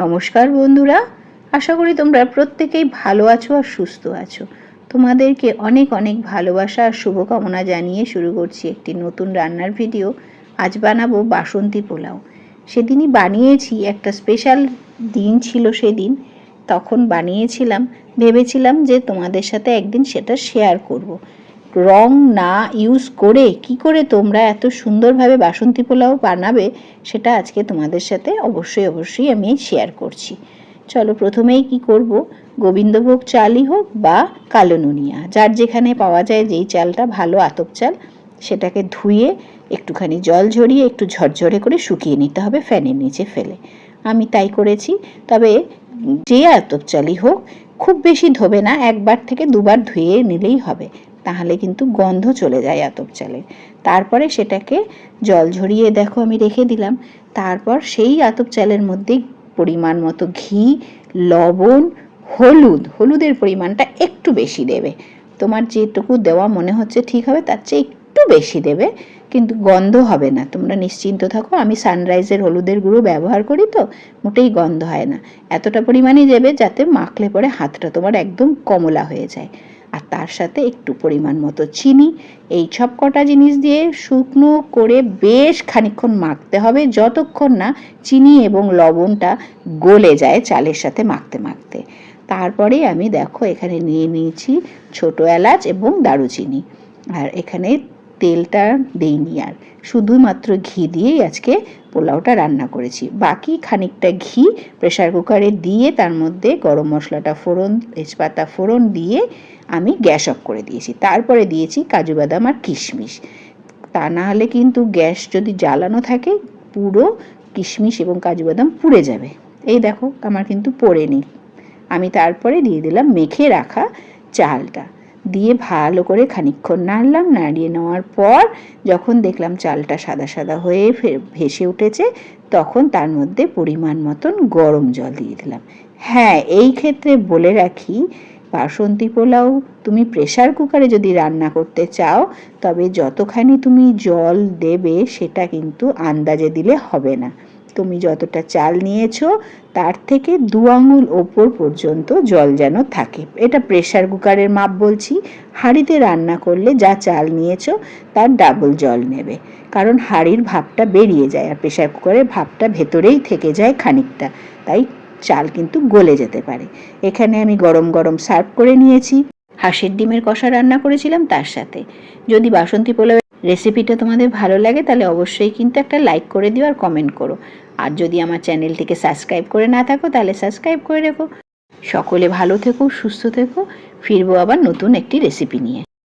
নমস্কার বন্ধুরা, আশা করি তোমরা প্রত্যেকেই ভালো আছো আর সুস্থ আছো। তোমাদেরকে অনেক অনেক ভালোবাসা আর শুভকামনা জানিয়ে শুরু করছি একটি নতুন রান্নার ভিডিও। আজ বানাবো বাসন্তী পোলাও। সেদিনই বানিয়েছি, একটা স্পেশাল দিন ছিল সেদিন। তখন বানিয়েছিলাম, ভেবেছিলাম যে তোমাদের সাথে একদিন সেটা শেয়ার করব। রং না ইউজ করে কি করে তোমরা এত সুন্দরভাবে বাসন্তী পোলাও বানাবে সেটা আজকে তোমাদের সাথে অবশ্যই অবশ্যই আমি শেয়ার করছি। চলো প্রথমেই কি করব? গোবিন্দভোগ চালই হোক বা কালো নুনিয়া যার যেখানে পাওয়া যায় যেই চালটা, ভালো আতপ চাল, সেটাকে ধুয়ে একটুখানি জল ঝরিয়ে একটু ঝরঝরে করে শুকিয়ে নিতে হবে ফ্যানের নিচে ফেলে। আমি তাই করেছি। তবে যে আতপ চালই হোক, খুব বেশি ধোবে না, একবার থেকে দুবার ধুয়ে নিলেই হবে। তাহলে কিন্তু গন্ধ চলে যায় আতপ চালের তারপরে সেটাকে জল ঝরিয়ে দেখো আমি রেখে দিলাম। তারপর সেই আতপ চালের মধ্যে পরিমাণ মতো ঘি, লবণ, হলুদ, হলুদের পরিমাণটা একটু বেশি দেবে। তোমার যেটুকু দেওয়া মনে হচ্ছে ঠিক হবে, তার চেয়ে একটু বেশি দেবে, কিন্তু গন্ধ হবে না। তোমরা নিশ্চিন্ত থাকো, আমি সানরাইজের হলুদের গুঁড়ো ব্যবহার করি তো, মোটেই গন্ধ হয় না। এতটা পরিমাণেই দেবে যাতে মাখলে পরে হাতটা তোমার একদম কমলা হয়ে যায়। আর তার সাথে একটু পরিমাণ মতো চিনি। এই সব কটা জিনিস দিয়ে শুকনো করে বেশ খানিক্ষণ মাখতে হবে। যতক্ষণ না চিনি এবং লবণটা গলে যায় চালের সাথে মাখতে মাখতে। তারপরে আমি দেখো এখানে নিয়ে নিয়েছি ছোট এলাচ এবং দারুচিনি। আর এখানে তেলটা দেইনি আর। শুধুমাত্র ঘি দিয়েই আজকে পোলাওটা রান্না করেছি। বাকি খানিকটা ঘি প্রেশার কুকারে দিয়ে তার মধ্যে গরম মশলাটা ফোড়ন, তেজপাতা ফোড়ন দিয়ে আমি গ্যাস অফ করে দিয়েছি। তারপরে দিয়েছি কাজু বাদাম আর কিশমিশ। তা না হলে কিন্তু গ্যাস যদি জ্বালানো থাকে, পুরো কিশমিশ এবং কাজু বাদাম পুড়ে যাবে। এই দেখো, আমার কিন্তু পড়েনি। আমি তারপরে দিয়ে দিলাম মেখে রাখা চালটা। দিয়ে ভালো করে খানিক্ষণ নাড়লাম, নাড়িয়ে নেওয়ার পর যখন দেখলাম চালটা সাদা সাদা হয়ে ভেসে উঠেছে, তখন তার মধ্যে পরিমাণ মতন গরম জল দিয়ে দিলাম। হ্যাঁ এই ক্ষেত্রে বলে রাখি, বাসন্তী পোলাও তুমি প্রেশার কুকারে যদি রান্না করতে চাও, তবে যতখানি তুমি জল দেবে সেটা কিন্তু আন্দাজে দিলে হবে না। তুমি যতটা চাল নিয়েছো, তার থেকে দু আঙুল ওপর পর্যন্ত জল যেন থাকে। এটা প্রেশার কুকারের মাপ বলছি। হাঁড়িতে রান্না করলে যা চাল নিয়েছো, তার ডাবল জল নেবে। কারণ হাঁড়ির ভাবটা বেরিয়ে যায় আর প্রেশার কুকারের ভাবটা ভেতরেই থেকে যায় খানিকটা। তাই চাল কিন্তু গলে যেতে পারে। এখানে আমি গরম গরম সার্ভ করে নিয়েছি। হাঁসের ডিমের কষা রান্না করেছিলাম তার সাথে। যদি বাসন্তী পোলাও রেসিপিটা তোমাদের ভালো লাগে, তাহলে অবশ্যই কিন্তু একটা লাইক করে দিও আর কমেন্ট করো। আর যদি আমার চ্যানেলটিকে সাবস্ক্রাইব করে না থাকো, তাহলে সাবস্ক্রাইব করে রেখো। সকলে ভালো থেকো, সুস্থ থেকো। ফিরবো আবার নতুন একটি রেসিপি নিয়ে।